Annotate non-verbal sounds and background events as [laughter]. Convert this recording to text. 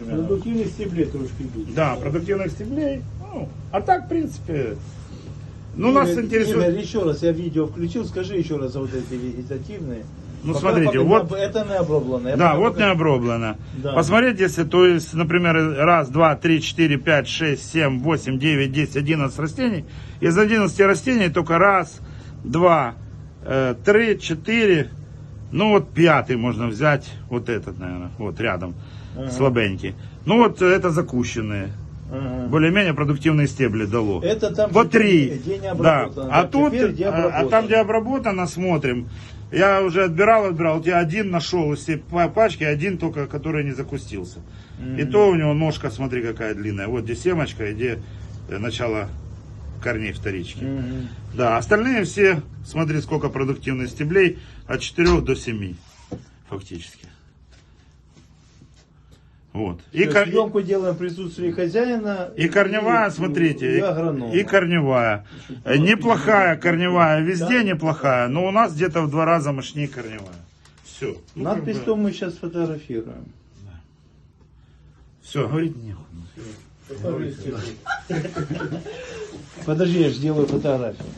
я говорю. Продуктивность стеблей трошки більше. Да, продуктивных стеблей. Ну, а так, в принципе, ну, нас Игорь, интересует... Игорь, еще раз, я видео включил, скажи еще раз за вот эти вегетативные. Ну, Пока- смотрите, пока- вот- Это не обработано. Я Да, вот пока- не оброблено. Да. Посмотрите, если, то есть, например, раз, два, три, четыре, пять, шесть, семь, восемь, девять, десять, одиннадцать растений. Из 11 растений только раз, два, э, три, четыре, ну вот пятый можно взять, вот этот, наверное, вот рядом, слабенький. Ну вот это закущенные. Ага. Более-менее продуктивные стебли дало. Это там, Вот три. да. А тут, а, а там, где обработано, смотрим. Я уже отбирал, отбирал. Вот я один нашел из всей па- пачки, один только, который не закустился. И то у него ножка, смотри, какая длинная. Вот где семочка, и где э, начало корней вторички. Мгм. Да, остальные все, смотри, сколько продуктивных стеблей, от 4 до 7, фактически. Вот. И, кор- съемку делаем в присутствии хозяина. и корневая, и- смотрите, И и корневая. Э, Неплохая корневая, везде неплохая, но у нас где-то в два раза мощнее корневая. Все. Надпись то мы сейчас фотографируем. Все, говорить нехуй. [laughs] Подожди, я же делаю фотографию.